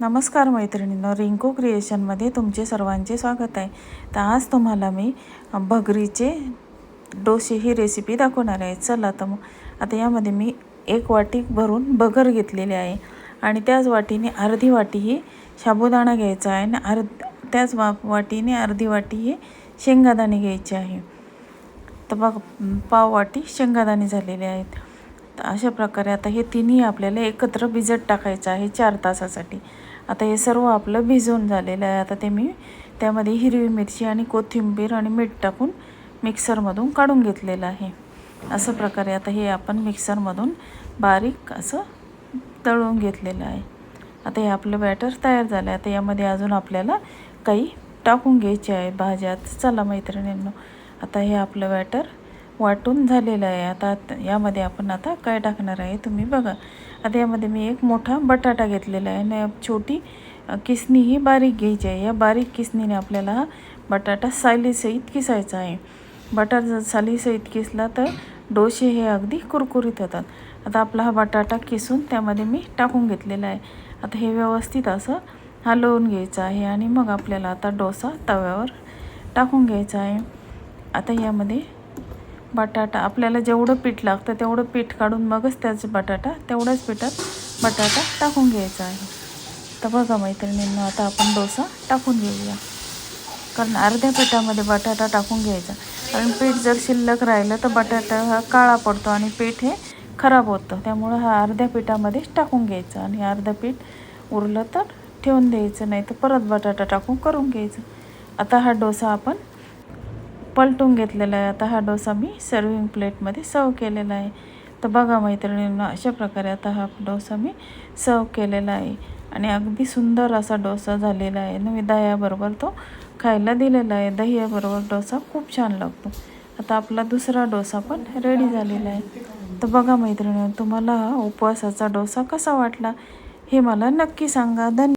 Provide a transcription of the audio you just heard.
नमस्कार मैत्रिणींनो रिंकू क्रिएशनमध्ये तुमचे सर्वांचे स्वागत आहे. तर आज तुम्हाला मी भगरीचे डोसे ही रेसिपी दाखवणार आहे. चला तर मग आता यामध्ये मी एक वाटी भरून बगर घेतलेली आहे आणि त्याच वाटीने अर्धी वाटी ही साबुदाणा घ्यायचा आहे आणि अर्ध त्याच वा वाटीने अर्धी वाटी ही शेंगादाणे घ्यायचे आहे. तर बघ पाव वाटी शेंगादाणे झालेले आहेत. तर अशा प्रकारे आता हे तिन्ही आपल्याला एकत्र भिजत टाकायचं आहे चार तासासाठी. आता हे सर्व आपलं भिजवून झालेलं आहे. आता ते मी त्यामध्ये हिरवी मिरची आणि कोथिंबीर आणि मीठ टाकून मिक्सरमधून काढून घेतलेलं आहे. असं प्रकारे आता हे आपण मिक्सरमधून बारीक असं तळून घेतलेलं आहे. आता हे आपलं बॅटर तयार झालं आहे. आता यामध्ये अजून आपल्याला काही टाकून घ्यायचे आहे. भाज्या चला मैत्रिणींनो. आता हे आपलं बॅटर वाटून झालेलं आहे. आता यामध्ये आपण आता काय टाकणार आहे तुम्ही बघा. आता यामध्ये मी एक मोठा बटाटा घेतलेला आहे आणि छोटी किसनी किसणी ही बारीक घ्यायची आहे. या बारीक किसणीने आपल्याला हा बटाटा सालीसहित किसायचा आहे. बटाटा जर सालीसहित किसला तर डोसे हे अगदी कुरकुरीत होतात. आता आपला हा बटाटा किसून त्यामध्ये मी टाकून घेतलेला आहे. आता हे व्यवस्थित असं हलवून घ्यायचं आहे आणि मग आपल्याला आता डोसा तव्यावर टाकून घ्यायचा आहे. आता यामध्ये बटाटा. आपल्याला जेवढं पीठ लागतं तेवढं पीठ काढून मगच त्याचं बटाटा तेवढ्याच पिठात बटाटा टाकून घ्यायचा आहे. तर बघा मैत्रिणींना आता आपण डोसा टाकून घेऊया. कारण अर्ध्या पिठामध्ये बटाटा टाकून घ्यायचा. कारण पीठ जर शिल्लक राहिलं तर बटाटा हा काळा पडतो आणि पीठ हे खराब होतं. त्यामुळं हा अर्ध्या पिठामध्येच टाकून घ्यायचं आणि अर्धं पीठ उरलं तर ठेवून द्यायचं नाही तर परत बटाटा टाकून करून घ्यायचं. आता हा डोसा आपण पलटून घेतलेला आहे. आता हा डोसा मी सर्विंग प्लेटमध्ये सर्व केलेला आहे. तर बघा मैत्रिणींना अशा प्रकारे आता हा डोसा मी सर्व केलेला आहे. आणि अगदी सुंदर असा डोसा झालेला आहे. आणि मी दह्याबरोबर तो खायला दिलेला आहे. दह्याबरोबर डोसा खूप छान लागतो. आता आपला दुसरा डोसा पण रेडी झालेला आहे. तर बघा मैत्रिणी तुम्हाला हा उपवासाचा डोसा कसा वाटला हे मला नक्की सांगा. धन्य